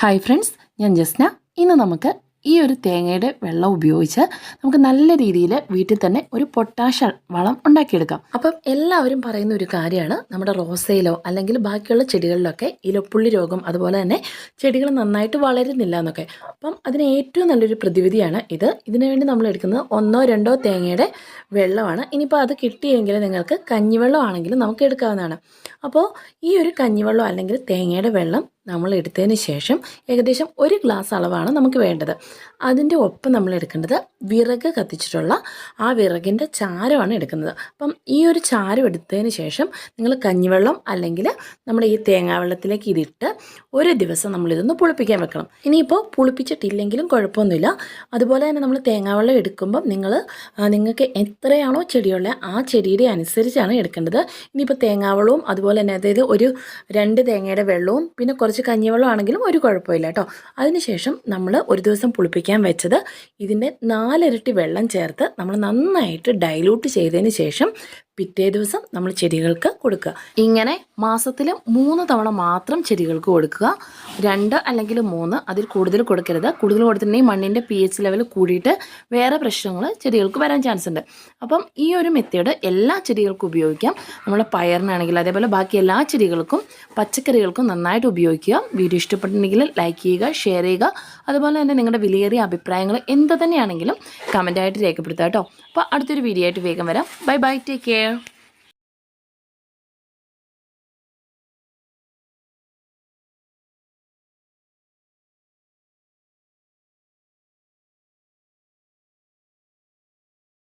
Hi friends ഞാൻ ജസ്ന. ഇന്ന് നമുക്ക് ഈ ഒരു തേങ്ങയുടെ വെള്ളം ഉപയോഗിച്ച് നമുക്ക് നല്ല രീതിയിൽ വീട്ടിൽ തന്നെ ഒരു പൊട്ടാഷ വളം ഉണ്ടാക്കിയെടുക്കാം. അപ്പം എല്ലാവരും പറയുന്ന ഒരു കാര്യമാണ് നമ്മുടെ റോസയിലോ അല്ലെങ്കിൽ ബാക്കിയുള്ള ചെടികളിലൊക്കെ ഇലപ്പുള്ളി രോഗം അതുപോലെ തന്നെ ചെടികൾ നന്നായിട്ട് വളരുന്നില്ല എന്നൊക്കെ. അപ്പം അതിന് ഏറ്റവും നല്ലൊരു പ്രതിവിധിയാണ് ഇത്. ഇതിനുവേണ്ടി നമ്മൾ എടുക്കുന്നത് ഒന്നോ രണ്ടോ തേങ്ങയുടെ വെള്ളമാണ്. ഇനിയിപ്പോൾ അത് കിട്ടിയെങ്കിൽ നിങ്ങൾക്ക് കഞ്ഞിവെള്ളം ആണെങ്കിലും നമുക്ക് എടുക്കാവുന്നതാണ്. അപ്പോൾ ഈ ഒരു കഞ്ഞിവെള്ളം അല്ലെങ്കിൽ തേങ്ങയുടെ വെള്ളം നമ്മൾ എടുത്തതിന് ശേഷം ഏകദേശം ഒരു ഗ്ലാസ് അളവാണ് നമുക്ക് വേണ്ടത്. അതിന്റെ ഒപ്പം നമ്മൾ എടുക്കേണ്ടത് വിറക് കത്തിച്ചിട്ടുള്ള ആ വിറകിന്റെ ചാരമാണ് എടുക്കുന്നത്. അപ്പം ഈ ഒരു ചാരം എടുത്തതിന് ശേഷം നിങ്ങൾ കഞ്ഞിവെള്ളം അല്ലെങ്കിൽ നമ്മൾ ഈ തേങ്ങാവെള്ളത്തിലേക്ക് ഇതിട്ട് ഒരു ദിവസം നമ്മളിതൊന്ന് പുളിപ്പിക്കാൻ വെക്കണം. ഇനിയിപ്പോൾ പുളിപ്പിച്ചിട്ടില്ലെങ്കിലും കുഴപ്പമൊന്നുമില്ല. അതുപോലെ തന്നെ നമ്മൾ തേങ്ങാവെള്ളം എടുക്കുമ്പം നിങ്ങൾ നിങ്ങൾക്ക് എത്രയാണോ ചെടിയുള്ളത് ആ ചെടിയുടെ അനുസരിച്ചാണ് എടുക്കേണ്ടത്. ഇനിയിപ്പോൾ തേങ്ങാവെള്ളവും അതുപോലെ തന്നെ അതായത് ഒരു രണ്ട് തേങ്ങയുടെ വെള്ളവും പിന്നെ കഞ്ഞിവെള്ളം ആണെങ്കിലും ഒരു കുഴപ്പമില്ല കേട്ടോ. അതിനുശേഷം നമ്മൾ ഒരു ദിവസം പുളിപ്പിക്കാൻ വെച്ചത് ഇതിന്റെ നാലിരട്ടി വെള്ളം ചേർത്ത് നമ്മൾ നന്നായിട്ട് ഡൈലൂട്ട് ചെയ്തതിന് ശേഷം പിറ്റേ ദിവസം നമ്മൾ ചെടികൾക്ക് കൊടുക്കുക. ഇങ്ങനെ മാസത്തിൽ മൂന്ന് തവണ മാത്രം ചെടികൾക്ക് കൊടുക്കുക. രണ്ട് അല്ലെങ്കിൽ മൂന്ന് അതിൽ കൂടുതൽ കൊടുക്കരുത്. കൂടുതൽ കൊടുത്തിട്ടുണ്ടെങ്കിൽ മണ്ണിന്റെ പി എച്ച് ലെവൽ കൂടിയിട്ട് വേറെ പ്രശ്നങ്ങൾ ചെടികൾക്ക് വരാൻ ചാൻസ് ഉണ്ട്. അപ്പം ഈ ഒരു മെത്തേഡ് എല്ലാ ചെടികൾക്കും ഉപയോഗിക്കാം. നമ്മുടെ പയറിനാണെങ്കിൽ അതേപോലെ ബാക്കി എല്ലാ ചെടികൾക്കും പച്ചക്കറികൾക്കും നന്നായിട്ട് ഉപയോഗിക്കുക. വീഡിയോ ഇഷ്ടപ്പെട്ടിട്ടുണ്ടെങ്കിൽ ലൈക്ക് ചെയ്യുക ഷെയർ ചെയ്യുക. അതുപോലെ തന്നെ നിങ്ങളുടെ വിലയേറിയ അഭിപ്രായങ്ങൾ എന്ത് തന്നെയാണെങ്കിലും കമന്റായിട്ട് രേഖപ്പെടുത്തുക കേട്ടോ. അപ്പോൾ അടുത്തൊരു വീഡിയോ ആയിട്ട് വേഗം വരാം. Bye bye take care video.